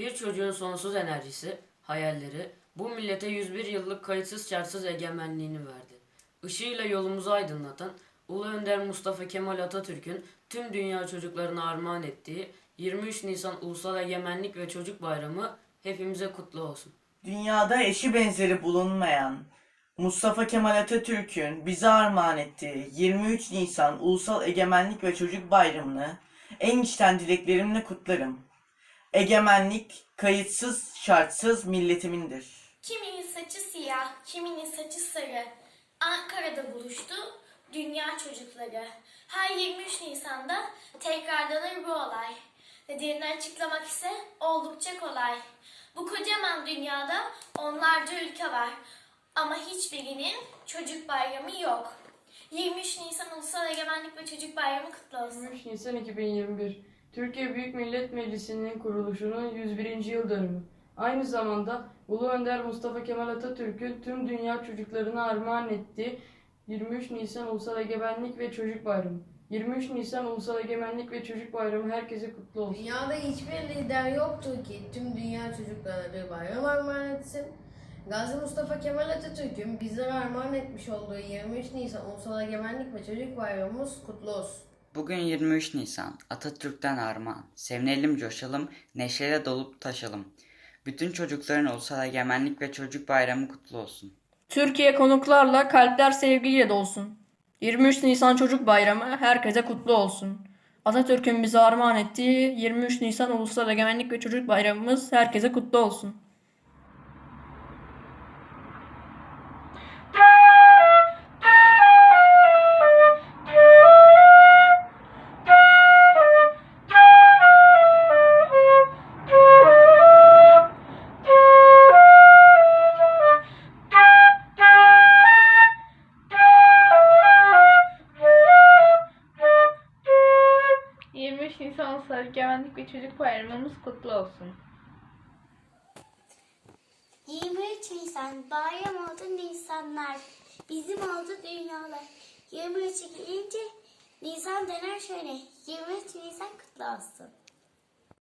Bir çocuğun sonsuz enerjisi, hayalleri bu millete 101 yıllık kayıtsız şartsız egemenliğini verdi. Işığıyla yolumuzu aydınlatan Ulu Önder Mustafa Kemal Atatürk'ün tüm dünya çocuklarına armağan ettiği 23 Nisan Ulusal Egemenlik ve Çocuk Bayramı hepimize kutlu olsun. Dünyada eşi benzeri bulunmayan Mustafa Kemal Atatürk'ün bize armağan ettiği 23 Nisan Ulusal Egemenlik ve Çocuk Bayramı'nı en içten dileklerimle kutlarım. Egemenlik kayıtsız şartsız milletimindir. Kiminin saçı siyah, kiminin saçı sarı. Ankara'da buluştu dünya çocukları. Her 23 Nisan'da tekrarlanır bu olay. Nedenini açıklamak ise oldukça kolay. Bu kocaman dünyada onlarca ülke var. Ama hiçbirinin çocuk bayramı yok. 23 Nisan Ulusal Egemenlik ve Çocuk Bayramı kutlu olsun. 23 Nisan 2021 Türkiye Büyük Millet Meclisi'nin kuruluşunun 101. yıl dönümü. Aynı zamanda Ulu Önder Mustafa Kemal Atatürk'ün tüm dünya çocuklarına armağan ettiği 23 Nisan Ulusal Egemenlik ve Çocuk Bayramı. 23 Nisan Ulusal Egemenlik ve Çocuk Bayramı herkese kutlu olsun. Dünyada hiçbir lider yoktur ki tüm dünya çocuklarına bir bayram armağan etsin. Gazi Mustafa Kemal Atatürk'ün bizlere armağan etmiş olduğu 23 Nisan Ulusal Egemenlik ve Çocuk Bayramımız kutlu olsun. Bugün 23 Nisan. Atatürk'ten armağan. Sevinelim, coşalım, neşeyle dolup taşalım. Bütün çocukların ulusal egemenlik ve çocuk bayramı kutlu olsun. Türkiye konuklarla kalpler sevgiyle dolsun. 23 Nisan Çocuk Bayramı herkese kutlu olsun. Atatürk'ün bize armağan ettiği 23 Nisan Ulusal Egemenlik ve Çocuk Bayramımız herkese kutlu olsun. Nisan Ulusal Egemenlik ve Çocuk Bayramımız kutlu olsun. 23 Nisan bayram oldu Nisanlar. Bizim oldu dünyalar. 23'e gelince Nisan döner şöyle. 23 Nisan kutlu olsun.